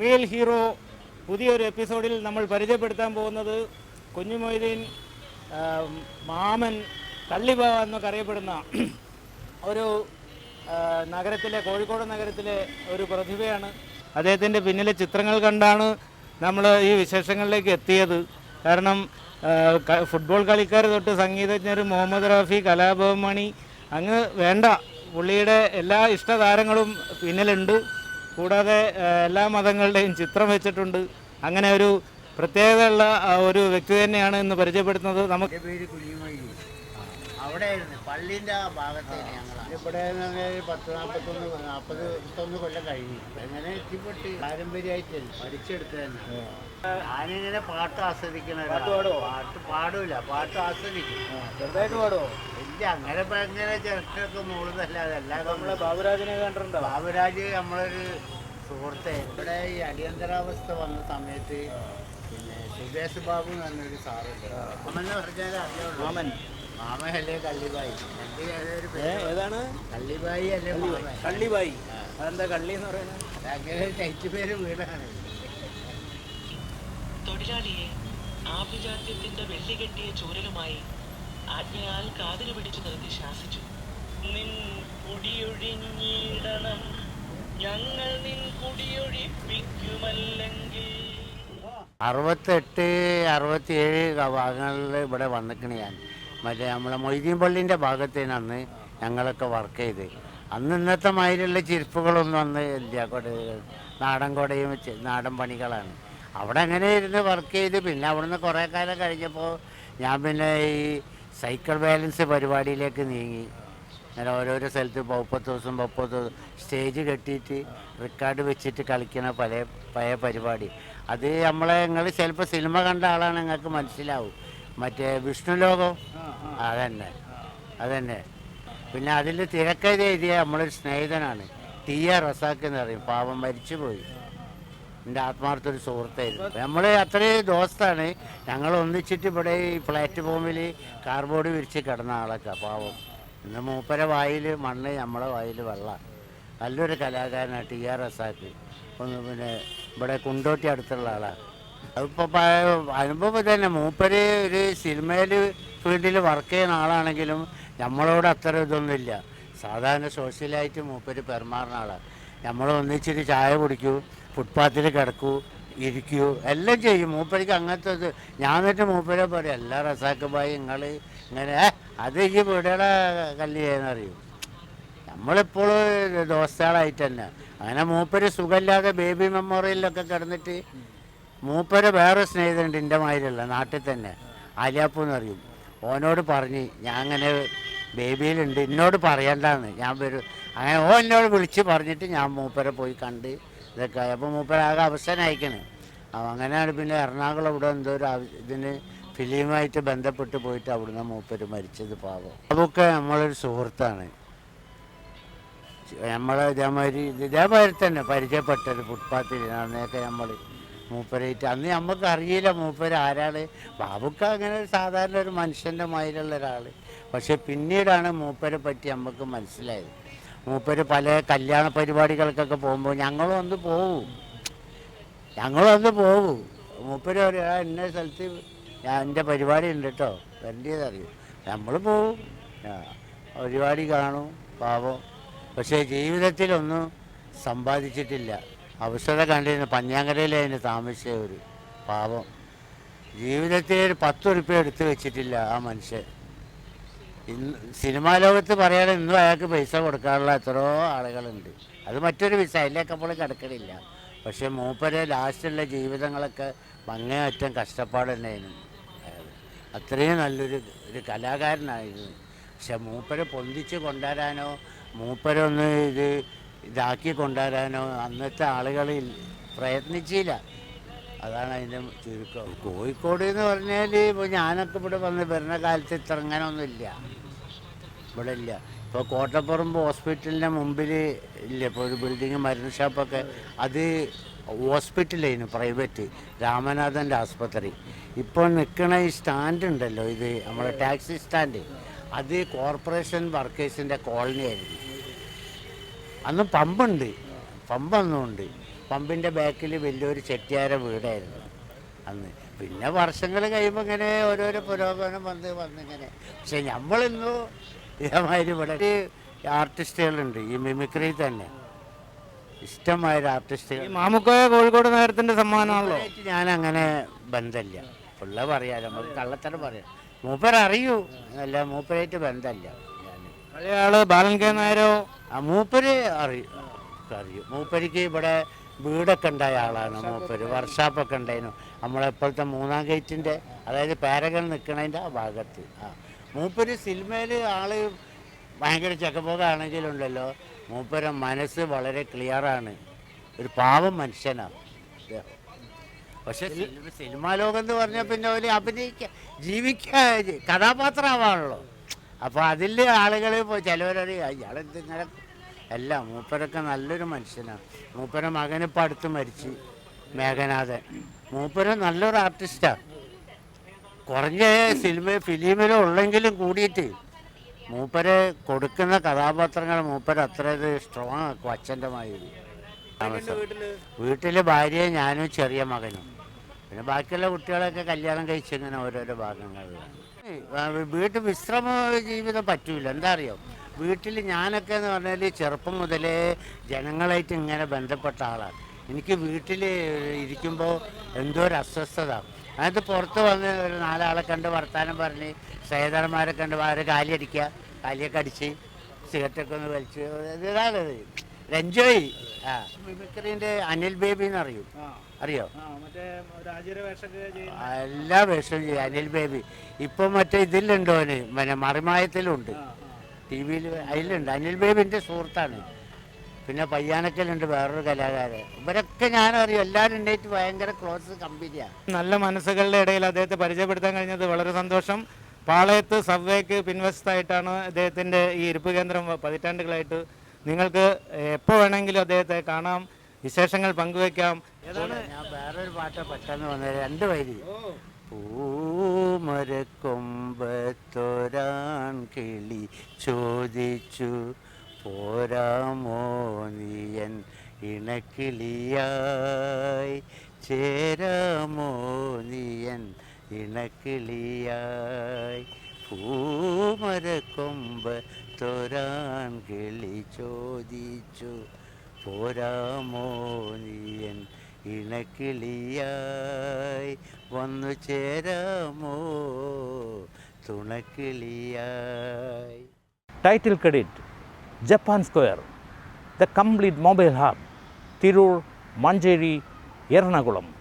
Real hero പുതിയൊരു എപ്പിസോഡിൽ നമ്മൾ പരിചയപ്പെടുത്താൻ പോകുന്നത് കുഞ്ഞുമൊയ്തീൻ മാമൻ കള്ളിബ എന്നൊക്കെ അറിയപ്പെടുന്ന ഒരു നഗരത്തിലെ കോഴിക്കോട് നഗരത്തിലെ ഒരു പ്രതിഭയാണ്. അദ്ദേഹത്തിന്റെ പിന്നിലെ ചിത്രങ്ങൾ കണ്ടാണ് നമ്മൾ ഈ വിശേഷങ്ങളിലേക്ക് എത്തിയത്. കാരണം ഫുട്ബോൾ കളിക്കാർ തൊട്ട് സംഗീതജ്ഞർ മുഹമ്മദ് റാഫി കലാഭവൻ മണി അങ്ങ് വേണ്ട. പുള്ളിയുടെ എല്ലാ ഇഷ്ടതാരങ്ങളും പിന്നിലുണ്ട്. കൂടാതെ എല്ലാ മതങ്ങളുടെയും ചിത്രം വെച്ചിട്ടുണ്ട്. അങ്ങനെ ഒരു പ്രത്യേകതയുള്ള ഒരു വ്യക്തി തന്നെയാണ് ഇന്ന് പരിചയപ്പെടുത്തുന്നത്. നമുക്ക് എന്റെ പേര് കുഞ്ഞുമൊയ്തി അവിടെ ആയിരുന്നു പള്ളിന്റെ ആ ഭാഗത്ത് ഞങ്ങൾ ഇവിടെ പത്ത് നാൽപ്പത്തൊന്ന് നാൽപ്പത് ഇരുപത്തൊന്ന് കൊല്ലം കഴിഞ്ഞു. എങ്ങനെ എത്തിപ്പെട്ട് പാരമ്പര്യമായിട്ട് പഠിച്ചെടുത്ത് തന്നെ ഞാനിങ്ങനെ പാട്ട് ആസ്വദിക്കണ. പാട്ട് പാടൂല പാട്ട് ആസ്വദിക്കും. ചെറുതായിട്ട് പാടുമോ ഇല്ല അങ്ങനെ ഇപ്പൊ ചിരട്ടൊക്കെ മൂളുന്നല്ലാതെ അല്ലാതെ നമ്മളെ ബാബുരാജിനെ കണ്ടിട്ടുണ്ടോ? ബാബുരാജ് നമ്മളൊരു സുഹൃത്തെ. ഇവിടെ ഈ അടിയന്തരാവസ്ഥ വന്ന സമയത്ത് പിന്നെ സുബേഷ് ബാബു എന്ന് പറഞ്ഞൊരു സാറുണ്ട്. മാമെന്ന് പറഞ്ഞാൽ അറിയുള്ളൂ. മാമൻ. ഏതാണ്? കള്ളിബായി അല്ലേ കള്ളിബായി. അതെന്താ കള്ളി എന്ന് പറയുന്നത് അങ്ങനെ ടൈറ്റ് പേര് വീടാണ്. തൊഴിലാളിയെ ആഭിജാത്യത്തിന്റെ വെള്ളികെട്ടിയ ചൂരലുമായി ആജ്ഞയാൽ കാതിന് പിടിച്ചു നിർത്തി ശാസിച്ചു. നിൻ കുടിയൊഴിഞ്ഞിടണം. ഞങ്ങൾ നിൻ കുടിയൊഴിപ്പിക്കുമല്ലെങ്കിൽ. അറുപത്തെട്ട് അറുപത്തിയേഴ് ഭാഗങ്ങളിൽ ഇവിടെ വന്നിക്കണ് ഞാൻ. മറ്റേ നമ്മളെ മൊയ്തീൻ പള്ളീന്റെ ഭാഗത്തേനാണ് ഞങ്ങളൊക്കെ വർക്ക് ചെയ്ത്. അന്ന് ഇന്നത്തെ മാതിരിയുള്ള ചിരിപ്പുകളൊന്നും അന്ന് ഇല്ല. കൊട നാടൻ കൊടയും നാടൻ പണികളാണ്. അവിടെ അങ്ങനെ ഇരുന്ന് വർക്ക് ചെയ്ത് പിന്നെ അവിടുന്ന് കുറേ കാലം കഴിഞ്ഞപ്പോൾ ഞാൻ പിന്നെ ഈ സൈക്കിൾ ബാലൻസ് പരിപാടിയിലേക്ക് നീങ്ങി. അങ്ങനെ ഓരോരോ സ്ഥലത്ത് മുപ്പത്ത് ദിവസം മുപ്പത് ദിവസം സ്റ്റേജ് കെട്ടിയിട്ട് റെക്കോർഡ് വെച്ചിട്ട് കളിക്കുന്ന പല പഴയ പരിപാടി. അത് നമ്മളെ നിങ്ങൾ ചിലപ്പോൾ സിനിമ കണ്ട ആളാണ് നിങ്ങൾക്ക് മനസ്സിലാവും. മറ്റേ വിഷ്ണു ലോകം അതന്നെ. അതന്നെ. പിന്നെ അതിൽ തിരക്കഥ എഴുതിയ നമ്മളൊരു സ്നേഹിതനാണ്. ടി ആർ എന്ന് പറയും. പാവം മരിച്ചുപോയി. എന്റെ ആത്മാർത്ഥ ഒരു സുഹൃത്തായിരുന്നു. നമ്മൾ അത്രയും ദോസ്താണ്. ഞങ്ങൾ ഒന്നിച്ചിട്ട് ഇവിടെ ഈ പ്ലാറ്റ്ഫോമിൽ കാർബോർഡ് വിരിച്ച് കിടന്ന ആളൊക്കെ പാവം. ഇന്ന് മൂപ്പര വായിൽ മണ്ണ് നമ്മളെ വായിൽ വെള്ളം. നല്ലൊരു കലാകാരനാണ് ടി ആർ റസാക്ക്. ഒന്ന് പിന്നെ ഇവിടെ കുണ്ടോട്ടി അടുത്തുള്ള ആളാണ് അനുഭവം തന്നെ മൂപ്പര് ഒരു സിനിമയിൽ ഫീൽഡിൽ വർക്ക് ചെയ്യുന്ന ആളാണെങ്കിലും നമ്മളോട് അത്ര ഇതൊന്നുമില്ല. സാധാരണ സോഷ്യലായിട്ട് മൂപ്പര് പെരുമാറുന്ന ആളാണ് നമ്മൾ ഒന്നിച്ചിട്ട് ചായ കുടിക്കൂ ഫുട്പാത്തിൽ കിടക്കൂ ഇരിക്കൂ എല്ലാം ചെയ്യും. മൂപ്പരിക്ക് അങ്ങനത്തെ ഇത്. ഞാൻ എന്നിട്ട് മൂപ്പരെ പറയും എല്ലാ റസാക്ക് ബായി നിങ്ങൾ ഇങ്ങനെ "ഏ, അത് ഈ വീടുകളെ കല്ല് ചെയ്യുന്നറിയും നമ്മളിപ്പോൾ ദോസ്താളായിട്ട് തന്നെ. അങ്ങനെ മൂപ്പര് സുഖമില്ലാതെ ബേബി മെമ്മോറിയലിലൊക്കെ കിടന്നിട്ട് മൂപ്പര് വേറെ സ്നേഹിതനുണ്ട് എന്റെ മാതിരിയല്ല നാട്ടിൽ തന്നെ. ആലിയാപ്പു എന്ന് പറയും. ഓനോട് പറഞ്ഞ് ഞാൻ അങ്ങനെ ബേബിയിലുണ്ട് എന്നോട് പറയണ്ടാന്ന്. ഞാൻ വരും അങ്ങനെ ഓ എന്നോട് വിളിച്ച് പറഞ്ഞിട്ട് ഞാൻ മൂപ്പരെ പോയി കണ്ട് ഇതൊക്കെ അപ്പോൾ മൂപ്പര ആകെ അവസാനം അയക്കണ് അങ്ങനെയാണ് പിന്നെ എറണാകുളം ഇവിടെ എന്തോ ഒരു ഇതിന് ഫിലിമായിട്ട് ബന്ധപ്പെട്ട് പോയിട്ട് അവിടുന്ന് മൂപ്പര് മരിച്ചത് പാവം. അതൊക്കെ നമ്മളൊരു സുഹൃത്താണ്. നമ്മളെ ഇതേമാതിരി ഇതേമാതിരി തന്നെ പരിചയപ്പെട്ടത് ഫുട്പാത്തിൽ അന്നേക്കെ നമ്മൾ മൂപ്പരായിട്ട് അന്ന് നമുക്ക് അറിയില്ല മൂപ്പര് ആരാൾ ബാബുക്ക അങ്ങനെ ഒരു സാധാരണ ഒരു മനുഷ്യന്റെ മാതിരിയുള്ള ഒരാൾ പക്ഷെ പിന്നീടാണ് മൂപ്പരെ പറ്റി നമുക്ക് മനസ്സിലായത്. മൂപ്പര് പല കല്യാണ പരിപാടികൾക്കൊക്കെ പോകുമ്പോൾ ഞങ്ങളും ഒന്ന് പോവും. ഞങ്ങളും ഒന്ന് പോവും. മൂപ്പര് ഒരു "ആ, ഇന്ന സ്ഥലത്ത് എന്റെ പരിപാടി ഉണ്ട് കേട്ടോ വരേണ്ടതറിയും നമ്മൾ പോവും. പരിപാടി കാണും പാവം. പക്ഷേ ജീവിതത്തിലൊന്നും സമ്പാദിച്ചിട്ടില്ല. അവസരം കണ്ടിരുന്നു. പഞ്ഞാങ്കരയിലായിരുന്നു താമസിച്ച ഒരു പാവം. ജീവിതത്തിൽ ഒരു പത്ത് ഉറുപ്പ്യ എടുത്ത് വെച്ചിട്ടില്ല ആ മനുഷ്യൻ. ഇന്ന് സിനിമാ ലോകത്ത് പറയാതെ ഇന്നും അയാൾക്ക് പൈസ കൊടുക്കാനുള്ള എത്രയോ ആളുകളുണ്ട്. അത് മറ്റൊരു വിസ അതിലേക്ക് അപ്പോൾ കിടക്കണില്ല. പക്ഷെ മൂപ്പരെ ലാസ്റ്റുള്ള ജീവിതങ്ങളൊക്കെ അങ്ങേയറ്റം കഷ്ടപ്പാട് തന്നെയായിരുന്നു അത്രയും നല്ലൊരു ഒരു കലാകാരനായിരുന്നു. പക്ഷെ മൂപ്പരെ പൊന്തിച്ച് കൊണ്ടുവരാനോ മൂപ്പരൊന്ന് ഇത് ഇതാക്കി കൊണ്ടുവരാനോ അന്നത്തെ ആളുകളിൽ പ്രയത്നിച്ചില്ല. അതാണ് അതിന്റെ ചുരുക്കം. കോഴിക്കോട് എന്ന് പറഞ്ഞാൽ ഇപ്പോൾ ഞാനൊക്കെ ഇവിടെ വന്ന് വരുന്ന കാലത്ത് ഇത്ര അങ്ങനെയൊന്നും ഇല്ല. ഇവിടെ ഇല്ല. ഇപ്പോൾ കോട്ടപ്പുറമ്പ് ഹോസ്പിറ്റലിന്റെ മുമ്പിൽ ഇല്ല. ഇപ്പോൾ ഒരു ബിൽഡിങ് മരുന്ന് ഷോപ്പൊക്കെ. അത് ഹോസ്പിറ്റലായിരുന്നു പ്രൈവറ്റ്. രാമനാഥന്റെ ആസ്പത്രി. ഇപ്പോൾ നിൽക്കണ ഈ സ്റ്റാൻഡ് ഉണ്ടല്ലോ ഇത് നമ്മുടെ ടാക്സി സ്റ്റാൻഡ്. അത് കോർപ്പറേഷൻ വർക്കേഴ്സിന്റെ കോളനി ആയിരുന്നു അന്ന് പമ്പുണ്ട്. പമ്പ് അന്നുണ്ട് പമ്പിന്റെ ബാക്കിൽ വലിയൊരു ചെട്ടിയാര വീടായിരുന്നു അന്ന്. പിന്നെ വർഷങ്ങൾ കഴിയുമ്പോൾ ഇങ്ങനെ ഓരോരോ പുരോഗമനം വന്ന് വന്നിങ്ങനെ. പക്ഷെ നമ്മളിന്നു ഇതേമാതിരി ഇവിടെ ആർട്ടിസ്റ്റുകളുണ്ട്. ഈ മിമിക്രി തന്നെ. ഇഷ്ടമായൊരു ആർട്ടിസ്റ്റുകൾ മാമുക്കോയ കോഴിക്കോട് നഗരത്തിന്റെ സമ്മാനമാണല്ലോ? ഞാൻ അങ്ങനെ ബന്ധമില്ല ഉള്ള പറയാലോ നമ്മൾ കള്ളത്തരം പറയാം. മൂപ്പരറിയൂ. അല്ല മൂപ്പരായിട്ട് ബന്ധമില്ല പഴയ ബാലൻ കെ നായരോ മൂപ്പര് അറിയും. മൂപ്പരിക്ക് ഇവിടെ വീടൊക്കെ ഉണ്ടായ ആളാണ് മൂപ്പര്. വർക്ക്ഷോപ്പൊക്കെ ഉണ്ടായിരുന്നു. നമ്മളെപ്പോഴത്തെ മൂന്നാം ഗേറ്റിന്റെ അതായത് പാരകൾ നിൽക്കണതിന്റെ ആ ഭാഗത്ത്. ആ മൂപ്പര് സിനിമയിൽ ആൾ ഭയങ്കര ചക്കപ്പോകാണെങ്കിലുണ്ടല്ലോ മൂപ്പര മനസ്സ് വളരെ ക്ലിയറാണ്. ഒരു പാവം മനുഷ്യനാണ്. പക്ഷെ സിനിമ ലോകം എന്ന് പറഞ്ഞാൽ പിന്നെ അവർ അഭിനയിക്കുക ജീവിക്കാൻ കഥാപാത്രമാവാണല്ലോ. അപ്പോൾ അതിൽ ആളുകൾ ഇപ്പോൾ ചിലവരറിയാം ഇയാളെന്ത് ഇങ്ങനെ അല്ല മൂപ്പരൊക്കെ നല്ലൊരു മനുഷ്യനാണ് മൂപ്പര മകനിപ്പോൾ അടുത്ത് മരിച്ചു മേഘനാഥൻ. മൂപ്പര നല്ലൊരു ആർട്ടിസ്റ്റാണ് കുറഞ്ഞ സിനിമ ഫിലിമിലോ ഉള്ളെങ്കിലും കൂടിയിട്ട് മൂപ്പര് കൊടുക്കുന്ന കഥാപാത്രങ്ങൾ മൂപ്പര് അത്ര ഇത് സ്ട്രോങ് ആക്കും അച്ഛന്റെ മാതിരി. വീട്ടിൽ ഭാര്യയും ഞാനും ചെറിയ മകനും. പിന്നെ ബാക്കിയുള്ള കുട്ടികളൊക്കെ കല്യാണം കഴിച്ചിങ്ങനെ ഓരോരോ ഭാഗങ്ങളിലാണ്. വീട്ടിൽ വിശ്രമ ജീവിതം പറ്റൂല. എന്താ അറിയോ? വീട്ടിൽ ഞാനൊക്കെ എന്ന് പറഞ്ഞാൽ ചെറുപ്പം മുതലേ ജനങ്ങളായിട്ട് ഇങ്ങനെ ബന്ധപ്പെട്ട ആളാണ്. എനിക്ക് വീട്ടിൽ ഇരിക്കുമ്പോൾ എന്തോ ഒരു അസ്വസ്ഥത. അതിനകത്ത് പുറത്ത് വന്ന് ഒരു നാലാളെ കണ്ട് വർത്താനം പറഞ്ഞ് സഹോദരന്മാരെ കണ്ട് അവരെ കാലിയടിക്കുക കാലിയൊക്കെ അടിച്ച് സിഗരറ്റൊക്കെ ഒന്ന് വലിച്ച് ഇതാണത് എൻജോയ് ആ മിമിക്രീന്റെ അനിൽ ബേബി എന്ന് അറിയും? അറിയോ എല്ലാ വേഷവും ചെയ്യും. അനിൽ ബേബി. ഇപ്പം മറ്റേ ഇതിലുണ്ടോ അവന് പിന്നെ മറിമായത്തിലുണ്ട്. ടി വിയിൽ അതിലുണ്ട്. അനിൽ ബേബിന്റെ സുഹൃത്താണ്. പിന്നെ പയ്യാനക്കലുണ്ട് വേറൊരു കലാകാരൻ. ഇവരൊക്കെ ഞാൻ ഞാനറിയും. എല്ലാവരും ഉണ്ടായിട്ട് ഭയങ്കര ക്ലോസ് കമ്പനിയാണ് നല്ല മനസ്സുകളുടെ ഇടയിൽ അദ്ദേഹത്തെ പരിചയപ്പെടുത്താൻ കഴിഞ്ഞത് വളരെ സന്തോഷം. പാളയത്ത് സബ്വേക്ക് പിൻവശത്തായിട്ടാണ് അദ്ദേഹത്തിന്റെ ഈ ഇരിപ്പ് കേന്ദ്രം പതിറ്റാണ്ടുകളായിട്ട്. നിങ്ങൾക്ക് എപ്പോൾ വേണമെങ്കിലും അദ്ദേഹത്തെ കാണാം. വിശേഷങ്ങൾ പങ്കുവെക്കാം. ഏതാണ്? ഞാൻ വേറൊരു പാട്ട് പെട്ടെന്ന് വന്നത് രണ്ട് വരി. പൂമരക്കൊമ്പത്തൊരാൺ കിളി ചോദിച്ചു പോരാമോ നീയൻ ഇണക്കിളിയായി? ചേരാമോ നീയൻ ഇണക്കിളിയായി? പൂമരക്കൊമ്പത്തൊരാൺ കിളി ചോദിച്ചു പോരാമോ നീയൻ ഇണക്കിളിയായി വന്നു ചേരാമോ തുണക്കിളിയായി Title credit Japan Square, the complete mobile hub, Tirur, Manjeri, Ernakulam.